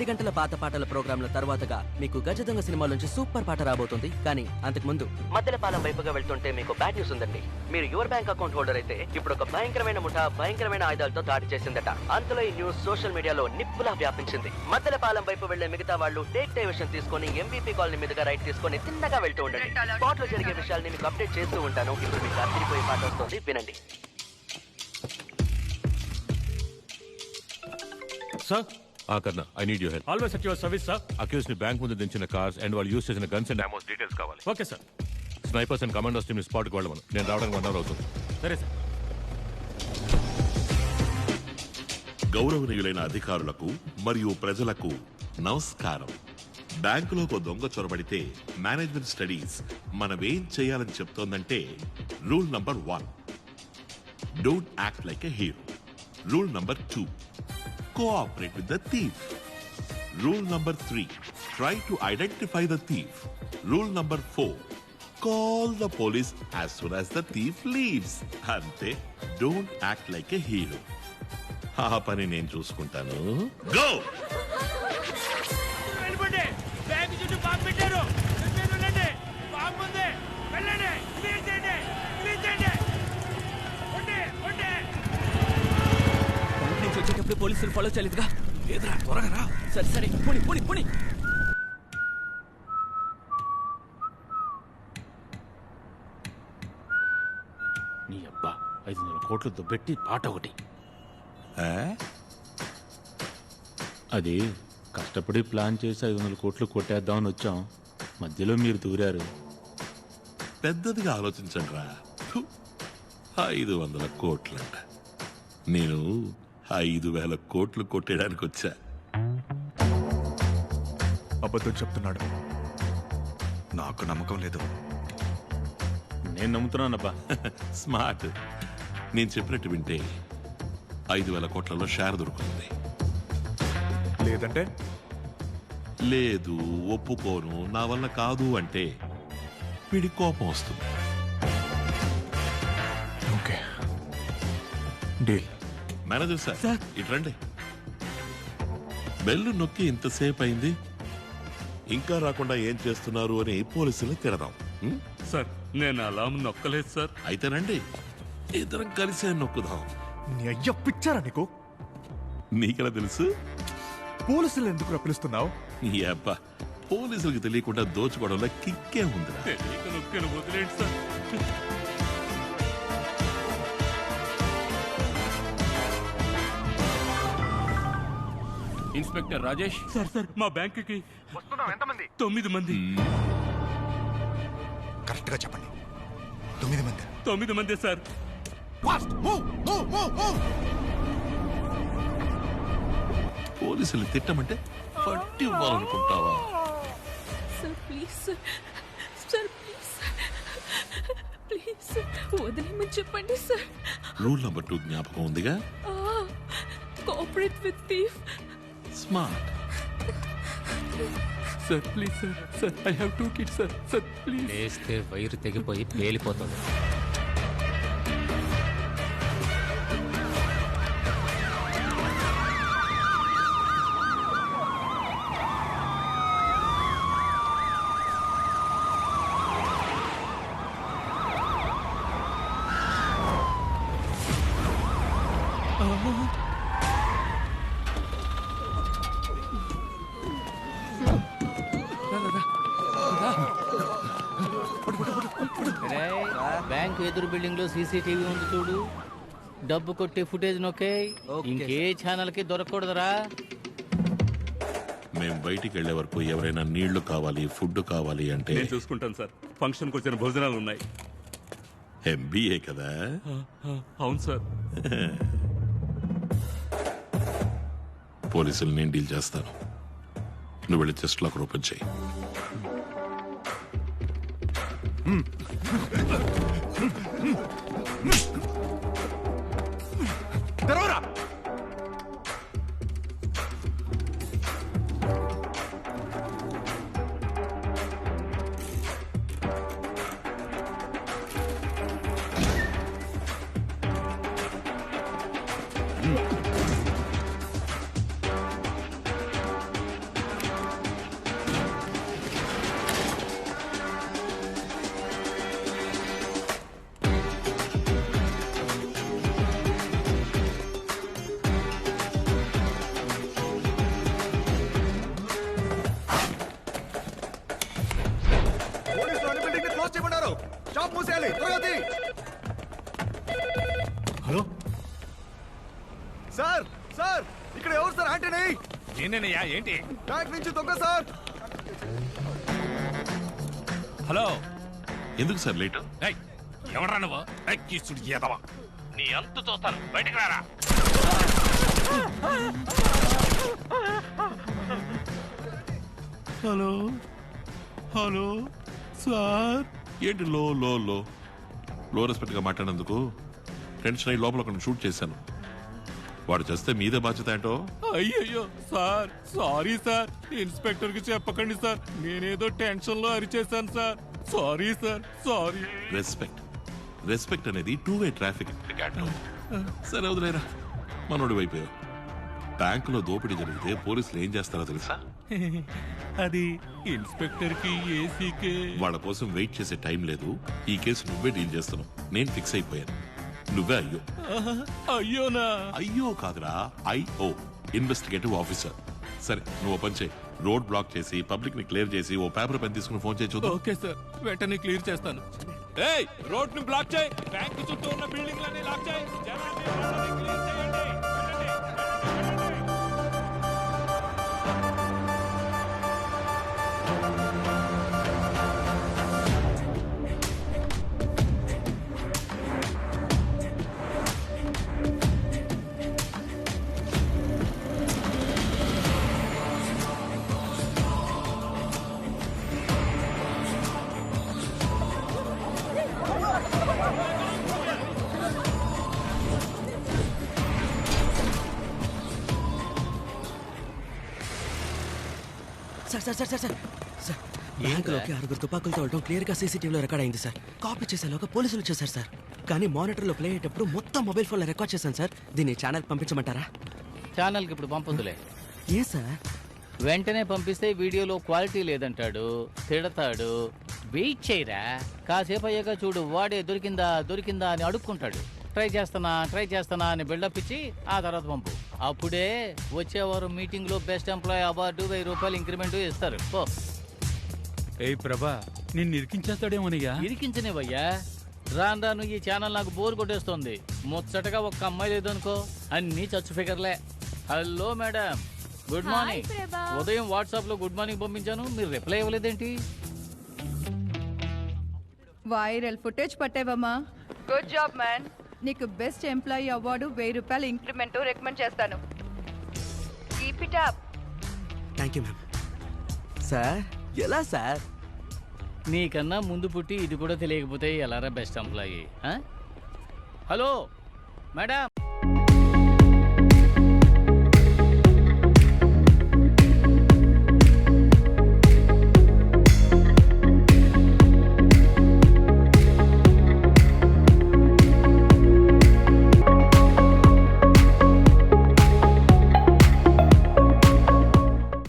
పది గంటల పాత పాటల ప్రోగ్రాంల తర్వాతగా మీకు గజదొంగ సినిమా నుంచి సూపర్ పాట రాబోతుంది. కానీ అంతకు ముందు మద్దెలపాలెం వైపుగా వెళ్తుంటే మీకు బ్యాడ్ న్యూస్ ఉందండి. మీరు యువర్ బ్యాంక్ అకౌంట్ హోల్డర్ అయితే ఇప్పుడు ఒక భయంకరమైన ముఠా భయంకరమైన ఆయుధాలతో దాడి చేసిందట. అంతలో ఈ న్యూస్ సోషల్ మీడియాలో నిప్పులా వ్యాపించింది. మద్దెలపాలెం వైపు వెళ్ళే మిగతా వాళ్ళు టేక్ డైవర్షన్ తీసుకొని ఎంబీపీ కాలనీ మీదుగా రైట్ తీసుకొని తిన్నగా వెళ్తూ ఉండండి. స్పాట్లో జరిగే విషయాల్ని మీకు అప్డేట్ చేస్తూ ఉంటాను. ఇప్పుడు మీకు అదిరిపోయే పాట వస్తుంది. వినండి. సార్ ఆ Karna I need you help always at your service sir అక్యూస్ని bank ముందు దించిన కార్స్ అండ్ వాళ్ళు యూస్ చేసిన గన్స్ అండ్ అమౌంట్స్ డీటెయిల్స్ కావాలి. Okay sir snipers and commanders team స్పాట్కి వెళ్ళమను నేను రావడానికి వన్ అవర్ అవుతుంది. సరే సార్ గౌరవనీయులైన అధికారులకు మరియు ప్రజలకు నమస్కారం. బ్యాంకులోకి ఓ దొంగ చొరబడితే మేనేజ్మెంట్ స్టడీస్ మనమేం చేయాలని చెప్తోందంటే rule number one don't act like a hero rule number two cooperate with the thief rule number three try to identify the thief rule number four call the police as soon as the thief leaves అంతే don't act like a hero ఆ పని నేను చూసుకుంటాను. Go వెళ్ళిపోండి bank చుట్టూ bomb పెట్టారు మీరు ఉండండి బాంబు ఉంది వెళ్ళండి క్లియర్ చేయండి క్లియర్ చేయండి ఉండి ఉండి బ్యాంక్ నుంచి వచ్చేటప్పుడు పోలీసులు ఫాలో చేయలేదుగా. లేదురా త్వరగా రా. సరే సరే పుని పుని పుని. నీ అబ్బా ఐదు వందల కోట్లు దుబ్బెట్టి పాట ఒకటి. అది కష్టపడి ప్లాన్ చేసి ఐదు వందల కోట్లు కొట్టేద్దామని వచ్చాం. మధ్యలో మీరు దూరారు. పెద్దదిగా ఆలోచించండి రా. ఐదు వందల కోట్లంట. నేను ఐదు వేల కోట్లు కొట్టేయడానికి వచ్చా. అబద్ధం చెప్తున్నాడు. నాకు నమ్మకం లేదు. నేను నమ్ముతున్నానబ్బా. స్మార్ట్. నేను చెప్పినట్టు వింటే ఐదు వేల కోట్లలో షేర్ దొరుకుతుంది. లేదంటే? లేదు ఒప్పుకోను నా వల్ల కాదు అంటే వీడి కోపం వస్తుంది. ఓకే. డీల్. మేనేజర్ సార్ ఇట్రండి బెల్లు నొక్కి ఇంతసేపు అయింది. ఇంకా రాకుండా ఏం చేస్తున్నారు అని పోలీసులు తిడదాం. ఉం? సార్ నేను అలా నొక్కలేదు సార్. అయితేనండి ఇద్దరం కలిసే నొక్కుదాం. నీ అయ్య పిచ్చారా నీకు? నీకెలా తెలుసు? పోలీసులు ఎందుకు పిలుస్తున్నావు? అబ్బా పోలీసులకు తెలియకుండా దోచుకోవడంలో కిక్కే ఉందిరా. తెలియక నొక్కాను వదిలేండి sir. Inspector Rajesh? Sir sir. మా బ్యాంకుకి తొమ్మిది మంది. కరెక్ట్గా చెప్పండి. తొమ్మిది మంది. తొమ్మిది మంది సార్. పోలీసులు తిట్టమంటే పట్టి ఇవ్వాలనుకుంటావా? Sir please sir. Sir please. Please వదిలేమని చెప్పండి సార్. రూల్ నెంబర్ టూ జ్ఞాపకం ఉందిగా? Cooperate with thief. Smart sir please sir sir I have two kids sir sir please వేస్తే వైరు తెగిపోయి పేలిపోతుంది. బ్యాంక్ ఎదురు బిల్డింగ్లో సీసీటీవీ ఉంది చూడు. డబ్బు కొట్టే ఫుటేజ్ నొక్కే. ఓకే, ఇంకే ఛానల్కి దొరకకూడదురా. మేం బయటికి వెళ్ళే వరకు ఎవరైనా నీళ్ళు కావాలి ఫుడ్ కావాలి అంటే నేను చూసుకుంటాను సార్. ఫంక్షన్కి వచ్చిన భోజనాలు ఉన్నాయి. ఎంబీఏ కదా? అవును సార్. పోలీసులు నేను డీల్ చేస్తాను. నువ్వు వెళ్ళి చెస్ట్ లాక్ ఓపెన్ చేయి. Mm-hmm. హలో? సార్ సార్ ఇక్కడ ఎవరు సార్? ఆంటనీ నేనేనయ్యా ఏంటి? బ్యాంక్ నుంచి దొంగ సార్. హలో? ఎందుకు సార్ లేట్? ఏయ్, ఎవడ్రా నువ్వు? ఏయ్, కీచుడు ఏదవా నీ అంత చూస్తాను. బయటకు రారా. హలో? హలో? సార్? ఏంటి లో లో లో? లో రెస్పెక్ట్గా మాట్లాడినందుకు? టెన్షన్ అయ్యి లోపల ఒకరిని షూట్ చేశాను. వాడు చేస్తే మీదే బాధ్యత ఏంటో? అయ్యయ్యో సార్ సారీ సార్. ఇన్స్పెక్టర్కి చెప్పకండి సార్. నేనేదో టెన్షన్లో అరిచేశాను sir. Sorry sir sorry respect respect అనేది టూ వే ట్రాఫిక్ సరే వదిలేరా. మనోడి వైపు బ్యాంకులో దోపిడీ జరిగితే పోలీసులు ఏం చేస్తారో తెలుసా? అది ఇన్స్పెక్టర్కి ఏసీకే వాళ్ళ కోసం వెయిట్ చేసే టైం లేదు. ఈ కేసు నువ్వే డీల్ చేస్తున్నావు. నేను ఫిక్స్ అయిపోయాను. నువ్వే అయ్యో. అయ్యోనా? అయ్యో కాదురా ఐఓ ఇన్వెస్టిగేటివ్ ఆఫీసర్. సరే నువ్వు ఓ పని చేయి. రోడ్ బ్లాక్ చేసి పబ్లిక్ని క్లియర్ చేసి ఓ పేపర్ పెన్ తీసుకుని ఫోన్ చేయి చూద్దాం. ఓకే సార్ వెంటనే క్లియర్ చేస్తాను. ఏయ్ రోడ్ని బ్లాక్ చేయి. బ్యాంక్ చుట్టూ ఉన్న బిల్డింగ్ లన్నీ లాక్ చేయి. జనాన్ని రోడ్లని క్లియర్ చేయండి sir sir sir sir sir. Sir బ్యాంకులోకి ఆరుగురు తుపాకులతో వెళ్ళడం క్లియర్గా సీసీటీవీలో రికార్డ్ అయింది సార్. కాపీ చేసేలోగా పోలీసులు వచ్చేసారు సార్. కానీ మానిటర్లో ప్లే అయ్యేటప్పుడు మొత్తం మొబైల్ ఫోన్లో రికార్డ్ చేశాను సార్. దీన్ని ఛానల్ పంపించమంటారా? ఛానల్కి ఇప్పుడు పంపొద్దులే. ఏ సార్? వెంటనే పంపిస్తే వీడియోలో క్వాలిటీ లేదంటాడు తిడతాడు. వెయిట్ చేయరా? కాసేపు అయ్యాక చూడు వాడే దొరికిందా దొరికిందా అని అడుక్కుంటాడు. ట్రై చేస్తానా ట్రై చేస్తానా అని బిల్డప్ ఇచ్చి ఆ తర్వాత పంపు. అప్పుడే వచ్చేవారు మీటింగ్లో బెస్ట్ ఎంప్లాయీ అవార్డు వెయ్యి రూపాయలు ఇంక్రిమెంట్ ఇస్తారు. పో. ఏయ్ ప్రభా నిన్ను ఇరికించేస్తాడేమోనయ్యా? ఇరికించనివయ్యా రాను రాను ఈ ఛానల్ నాకు బోర్ కొట్టేస్తోంది. ముచ్చటగా ఒక్క అమ్మాయి లేదనుకో అన్ని చచ్చు ఫిగర్లే. Hello madam good morning. ఉదయం వాట్సాప్లో గుడ్ మార్నింగ్ పంపించాను మీరు రిప్లై ఇవ్వలేదేంటి? వైరల్ ఫుటేజ్ పట్టావమ్మా. గుడ్ జాబ్ మ్యాన్ నీకు బెస్ట్ ఎంప్లాయీ అవార్డు వెయ్యి రూపాయలు ఇంక్రిమెంట్ రికమెండ్ చేస్తాను. Keep it up thank you ma'am sir ఎలా సార్ నీకన్నా ముందు పుట్టి ఇది కూడా తెలియకపోతే ఎలారా బెస్ట్ ఎంప్లాయీ హలో మేడం